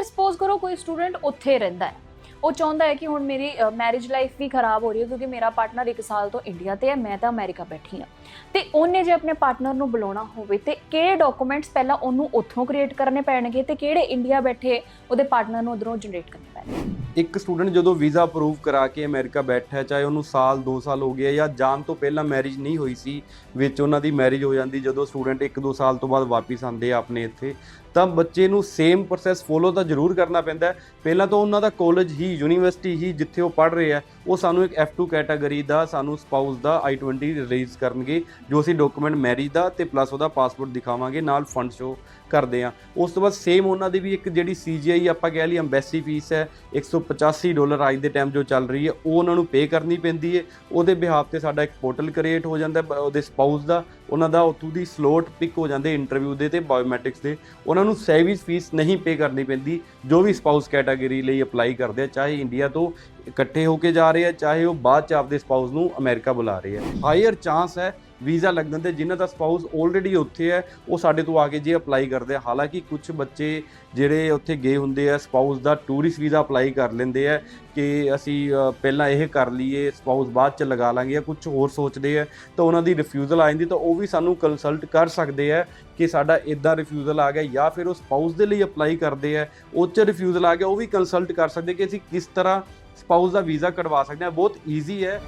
ਅਗਰ ਸਪੋਜ਼ ਕਰੋ ਕੋਈ ਸਟੂਡੈਂਟ ਉੱਥੇ ਰਹਿੰਦਾ ਹੈ। ਉਹ ਚਾਹੁੰਦਾ ਹੈ ਕਿ ਹੁਣ ਮੇਰੀ ਮੈਰਿਜ ਲਾਈਫ ਵੀ ਖਰਾਬ ਹੋ ਰਹੀ ਹੈ ਕਿਉਂਕਿ ਮੇਰਾ ਪਾਰਟਨਰ 1 ਸਾਲ ਤੋਂ ਇੰਡੀਆ ਤੇ ਹੈ, ਮੈਂ ਤਾਂ ਅਮਰੀਕਾ ਬੈਠੀ ਹਾਂ। ਤੇ ਉਹਨੇ ਜੇ ਆਪਣੇ ਪਾਰਟਨਰ ਨੂੰ ਬੁਲਾਉਣਾ ਹੋਵੇ ਤੇ ਕਿਹੜੇ ਡਾਕੂਮੈਂਟਸ ਪਹਿਲਾਂ ਉਹਨੂੰ ਉੱਥੋਂ ਕ੍ਰੀਏਟ ਕਰਨੇ ਪੈਣਗੇ ਤੇ ਕਿਹੜੇ ਇੰਡੀਆ ਬੈਠੇ ਉਹਦੇ ਪਾਰਟਨਰ ਨੂੰ ਉਧਰੋਂ ਜਨਰੇਟ ਕਰਨੇ ਪੈਣਗੇ? ਇੱਕ ਸਟੂਡੈਂਟ ਜਦੋਂ ਵੀਜ਼ਾ ਅਪਰੂਵ ਕਰਾ ਕੇ ਅਮਰੀਕਾ ਬੈਠਾ ਹੈ, ਚਾਹੇ ਉਹਨੂੰ ਸਾਲ 2 ਸਾਲ ਹੋ ਗਏ ਜਾਂ ਜਾਣ ਤੋਂ ਪਹਿਲਾਂ ਮੈਰਿਜ ਨਹੀਂ ਹੋਈ ਸੀ, ਵਿੱਚ ਉਹਨਾਂ ਦੀ ਮੈਰਿਜ ਹੋ ਜਾਂਦੀ ਜਦੋਂ ਸਟੂਡੈਂਟ 1-2 ਸਾਲ ਤੋਂ ਬਾਅਦ ਵਾਪਸ ਆਉਂਦੇ ਆ ਆਪਣੇ ਇੱਥੇ। ਤਾਂ ਬੱਚੇ ਨੂੰ ਸੇਮ ਪ੍ਰੋਸੈਸ ਫੋਲੋ ਤਾਂ ਜ਼ਰੂਰ ਕਰਨਾ ਪੈਂਦਾ ਪਹਿਲਾਂ ਤਾਂ ਉਹਨਾਂ ਦਾ ਕਾਲਜ ਹੀ ਯੂਨੀਵਰਸਿਟੀ ਹੀ ਜਿੱਥੇ ਉਹ ਪੜ੍ਹ ਰਹੇ ਆ, ਉਹ ਸਾਨੂੰ ਇੱਕ F2 ਕੈਟਾਗਰੀ ਦਾ, ਸਾਨੂੰ ਸਪਾਊਸ ਦਾ I20 ਰਿਲੀਜ਼ ਕਰਨਗੇ, ਜੋ ਅਸੀਂ ਡਾਕੂਮੈਂਟ ਮੈਰਿਜ ਦਾ ਤੇ ਪਲੱਸ ਉਹਦਾ ਪਾਸਪੋਰਟ ਦਿਖਾਵਾਂਗੇ, ਨਾਲ ਫੰਡ ਸ਼ੋ ਕਰਦੇ ਆ। ਉਸ ਤੋਂ ਬਾਅਦ ਸੇਮ ਉਹਨਾਂ ਦੀ ਵੀ ਇੱਕ ਜਿਹੜੀ CGI ਆਪਾਂ ਕਹਿ ਲਈ ਐਮਬੈਸੀ ਫੀਸ ਹੈ 185 ਡਾਲਰ ਅੱਜ ਦੇ ਟਾਈਮ ਜੋ ਚੱਲ ਰਹੀ ਹੈ, ਉਹ ਉਹਨਾਂ ਨੂੰ ਪੇ ਕਰਨੀ ਪੈਂਦੀ ਹੈ। ਉਹਦੇ ਬਿਹਾਫ ਤੇ ਸਾਡਾ ਇੱਕ ਪੋਰਟਲ ਕ੍ਰੀਏਟ ਹੋ ਜਾਂਦਾ ਉਹਦੇ ਸਪਾਊਸ ਦਾ, ਉਹਨਾਂ ਦਾ ਉੱਥੋਂ ਦੀ ਸਲੋਟ ਪਿਕ ਹੋ ਜਾਂਦੇ ਇੰਟਰਵਿਊ ਦੇ ਤੇ ਬਾਇਓਮੈਟ੍ਰਿਕਸ ਦੇ, ਉਹਨਾਂ ਨੂੰ ਸੈਵਿਸ ਫੀਸ ਨਹੀਂ ਪੇ ਕਰਨੀ ਪੈਂਦੀ, ਜੋ ਵੀ ਸਪਾਊਸ ਕੈਟਾਗਰੀ ਲਈ ਅਪਲਾਈ ਕਰਦੇ ਆ, ਚਾਹੇ ਇੰਡੀਆ ਤੋਂ ਇਕੱਠੇ ਹੋ ਕੇ ਜਾ ਰਹੇ ਆ, ਚਾਹੇ ਉਹ ਬਾਅਦ ਚ ਆਪਦੇ ਸਪਾਊਸ ਨੂੰ ਅਮਰੀਕਾ ਬੁਲਾ ਰਹੇ ਆ। ਹਾਇਰ ਚਾਂਸ ਹੈ ਵੀਜ਼ਾ ਲੱਗਣ ਦੇ ਜਿਨ੍ਹਾਂ ਦਾ ਸਪਾਊਸ ਆਲਰੇਡੀ ਉੱਥੇ ਹੈ, ਉਹ ਸਾਡੇ ਤੋਂ ਆ ਕੇ ਜੇ ਅਪਲਾਈ ਕਰਦੇ ਆ। ਹਾਲਾਂਕਿ ਕੁਝ ਬੱਚੇ ਜਿਹੜੇ ਉੱਥੇ ਗਏ ਹੁੰਦੇ ਆ ਸਪਾਊਸ ਦਾ ਟੂਰਿਸਟ ਵੀਜ਼ਾ ਅਪਲਾਈ ਕਰ ਲੈਂਦੇ ਆ ਕਿ ਅਸੀਂ ਪਹਿਲਾਂ ਇਹ ਕਰ ਲਈਏ ਸਪਾਊਸ ਬਾਅਦ ਚ ਲਗਾ ਲਾਂਗੇ ਜਾਂ ਕੁਝ ਹੋਰ ਸੋਚਦੇ ਆ, ਤਾਂ ਉਹਨਾਂ ਦੀ ਰਿਫਿਊਜ਼ਲ ਆ ਜਾਂਦੀ, ਤਾਂ ਉਹ ਵੀ ਸਾਨੂੰ ਕੰਸਲਟ ਕਰ ਸਕਦੇ ਆ ਕਿ ਸਾਡਾ ਇਦਾਂ ਰਿਫਿਊਜ਼ਲ ਆ ਗਿਆ ਜਾਂ ਫਿਰ ਉਹ ਸਪਾਊਸ ਦੇ ਲਈ ਅਪਲਾਈ ਕਰਦੇ ਆ। ਉਹ 'ਚ ਰਿਫਿਊਜ਼ਲ ਆ ਗਿਆ, ਉਹ ਵੀ ਕੰਸਲਟ ਕਰ ਸਕਦੇ ਕਿ ਅਸੀਂ ਕਿਸ ਤਰ੍ਹਾਂ ਸਪਾਊਸ ਦਾ ਵੀਜ਼ਾ ਕਢਵਾ ਸਕਦੇ ਹਾਂ ਬਹੁਤ ਈਜ਼ੀ ਹੈ।